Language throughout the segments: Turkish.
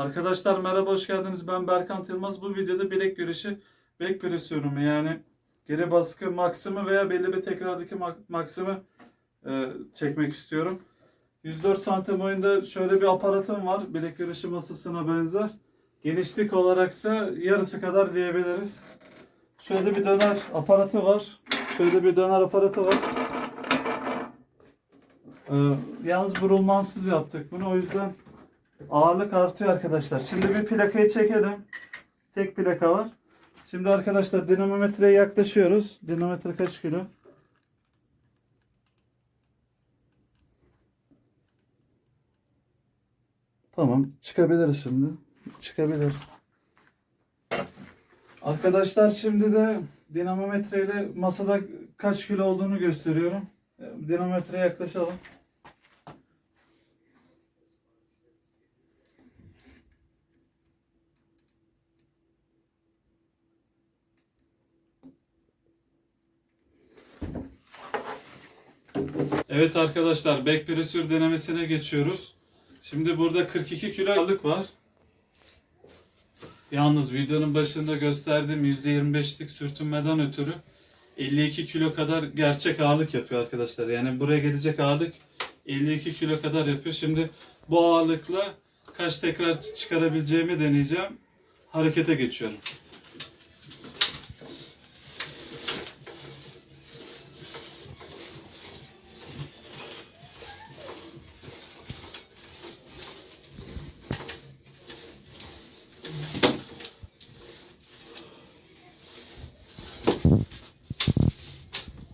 Arkadaşlar merhaba hoş geldiniz. Ben Berkant Yılmaz. Bu videoda bilek güreşi bek presyonumu yani geri baskı maksimı veya belli bir tekrardaki mak- maksimı e, çekmek istiyorum. 104 santim boyunda şöyle bir aparatım var. Bilek güreşi masasına benzer. Genişlik olaraksa yarısı kadar diyebiliriz. Şöyle bir döner aparatı var. Şöyle bir döner aparatı var. Ee, yalnız burulmansız yaptık bunu. O yüzden ağırlık artıyor arkadaşlar. Şimdi bir plakayı çekelim. Tek plaka var. Şimdi arkadaşlar dinamometreye yaklaşıyoruz. Dinamometre kaç kilo? Tamam. Çıkabiliriz şimdi. Çıkabiliriz. Arkadaşlar şimdi de dinamometreyle masada kaç kilo olduğunu gösteriyorum. Dinamometreye yaklaşalım. Evet arkadaşlar back presür denemesine geçiyoruz. Şimdi burada 42 kilo ağırlık var. Yalnız videonun başında gösterdiğim %25'lik sürtünmeden ötürü 52 kilo kadar gerçek ağırlık yapıyor arkadaşlar. Yani buraya gelecek ağırlık 52 kilo kadar yapıyor. Şimdi bu ağırlıkla kaç tekrar çıkarabileceğimi deneyeceğim. Harekete geçiyorum.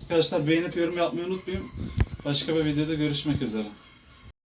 Arkadaşlar beğenip yorum yapmayı unutmayın. Başka bir videoda görüşmek üzere.